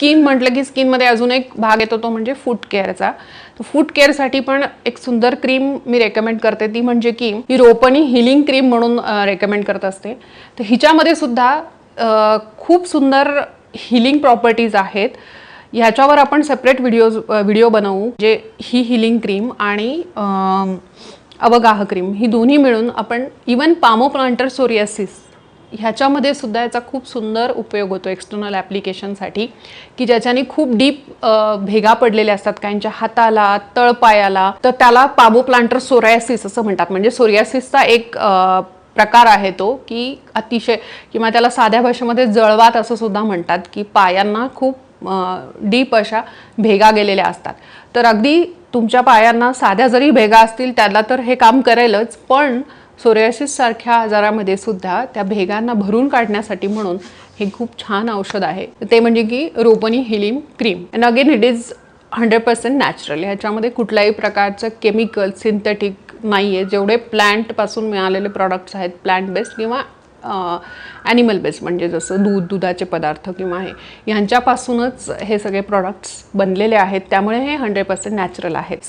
Skin म्हटलं की स्किनमध्ये अजून एक भाग येतो तो म्हणजे फूट केअरचा. फूट केअरसाठी पण एक सुंदर क्रीम मी रेकमेंड करते. ती म्हणजे की ही रोपणी हिलिंग क्रीम म्हणून रेकमेंड करत असते. तर हिच्यामध्ये सुद्धा खूप सुंदर हिलिंग प्रॉपर्टीज आहेत. ह्याच्यावर आपण सेपरेट व्हिडिओज व्हिडिओ बनवू जे ही हिलिंग क्रीम आणि अवगाह क्रीम ही दोन्ही मिळून आपण इवन पामो प्लांटर सोरियासिस ह्याच्यामध्ये सुद्धा याचा खूप सुंदर उपयोग होतो एक्सटर्नल ॲप्लिकेशनसाठी की ज्याच्याने खूप डीप भेगा पडलेल्या असतात काहींच्या हाताला तळपायाला. तर त्याला पामो प्लांटर सोरायसिस असं म्हणतात. म्हणजे सोरियासिसचा एक प्रकार आहे तो की अतिशय किंवा त्याला साध्या भाषेमध्ये जळवात असं सुद्धा म्हणतात की पायांना खूप डीप अशा भेगा गेलेल्या असतात. तर अगदी तुमच्या पायांना साध्या जरी भेगा असतील त्याला तर हे काम करेलच पण सोरेसिससारख्या आजारामध्ये सुद्धा त्या भेगांना भरून काढण्यासाठी म्हणून हे खूप छान औषध आहे. ते म्हणजे की रोपनी हिलिम cream. And again it is hundred percent natural ह्याच्यामध्ये कुठल्याही प्रकारचं केमिकल सिंथेटिक नाही आहे जेवढे प्लॅन्टपासून मिळालेले प्रॉडक्ट्स आहेत प्लॅन्ट बेस्ड किंवा ॲनिमल बेस्ड म्हणजे जसं दूध दुधाचे पदार्थ किंवा हे ह्यांच्यापासूनच हे सगळे प्रॉडक्ट्स बनलेले आहेत. त्यामुळे हे हंड्रेड पर्सेंट नॅचरल आहेत.